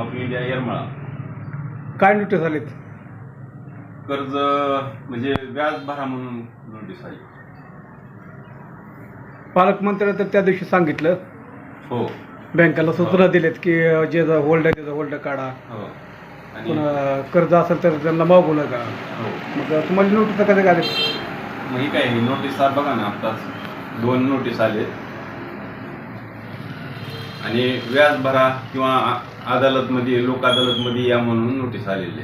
Of India Yermala काय notice आलीत कर्ज म्हणजे व्याज भरा म्हणून नोटीस आली. पालकमंत्र्यांनी तर त्या दिवशी सांगितलं. हो. बँकेला सूचना दिलेत की जे होल्ड आहे त्याचं होल्ड काढा. हो. आणि पुन्हा कर्ज असेल तर त्यांना मागू नका. हो. मग तुम्हाला नोटीस कधी आले? मग ही काय ही नोटीस बघा ना आत्ताच दोन नोटीस आले आणि व्याज भरा किंवा अदालतमध्ये लोक अदालतमध्ये या म्हणून नोटीस आलेले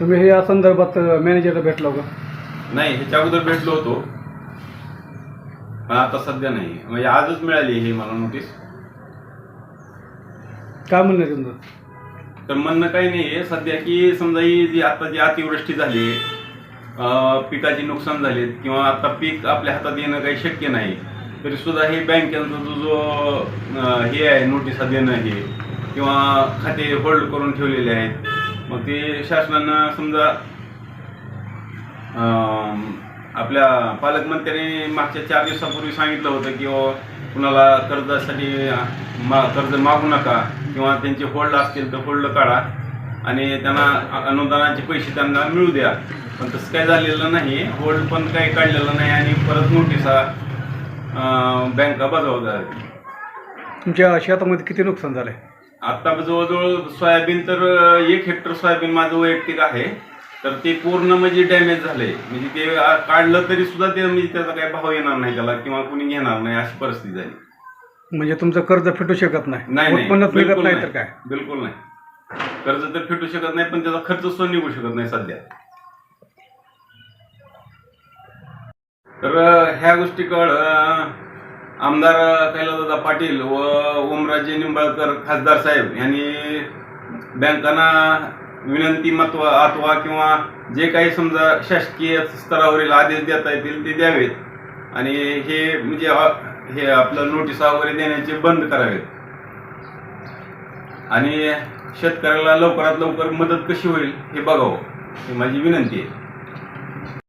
तुम्ही हे या संदर्भात मॅनेजरला भेटलो का? नाही ह्याच्या अगोदर भेटलो होतो. पण आता सध्या नाही. म्हणजे आजच मिळाली ही मला नोटीस. काय म्हणणं आहे तुमचं? तर म्हणणं काही नाही आहे. सध्या की समजा ही जी आता जी अतिवृष्टी झाली अं, पिकाची नुकसान झाले किंवा आता पीक आपल्या हातात येणं काही शक्य नाही. तरी सुद्धा हे बँकेचा जो जो हे आहे नोटिसा देणं हे किंवा खाते होल्ड करून ठेवलेले आहेत मग ते शासनानं समजा आपल्या पालकमंत्र्यांनी मागच्या चार दिवसापूर्वी सांगितलं होतं की कुणाला कर्जासाठी मा कर्ज मागू नका किंवा त्यांचे होल्ड असतील तर होल्ड काढा आणि त्यांना अनुदानाचे पैसे त्यांना मिळू द्या. पण तसं काय झालेलं नाही होल्ड पण काही काढलेलं नाही आणि परत नोटिसा बँका बजावतात तुमच्या शेतामध्ये किती नुकसान झालंय? आता जवळजवळ सोयाबीन तर एक हेक्टर सोयाबीन माझं वैयक्तिक आहे. तर ते पूर्ण म्हणजे डॅमेज झाले म्हणजे ते काढलं तरी सुद्धा ते म्हणजे त्याचा काही भाव येणार नाही त्याला किंवा कुणी घेणार नाही अशी परिस्थिती झाली. म्हणजे तुमचं कर्ज फिटू शकत नाही? नाही नाही. उत्पन्नच निघत बिलकुल नाही तर काय? बिलकुल नाही. कर्ज तर फिटू शकत नाही पण त्याचा खर्च सुद्धा निघू शकत नाही सध्या. तर ह्या गोष्टीकडं आमदार कैलासदादा पाटील व ओमराजे निंबाळकर खासदार साहेब यांनी बँकांना विनंती महत्त्व अथवा किंवा जे काही समजा शासकीय स्तरावरील आदेश देता येतील ते द्यावेत. आणि हे म्हणजे हे आपलं नोटिसा वगैरे देण्याचे बंद करावेत. आणि शेतकऱ्याला लवकरात लवकर मदत कशी होईल हे बघावं ही माझी विनंती आहे.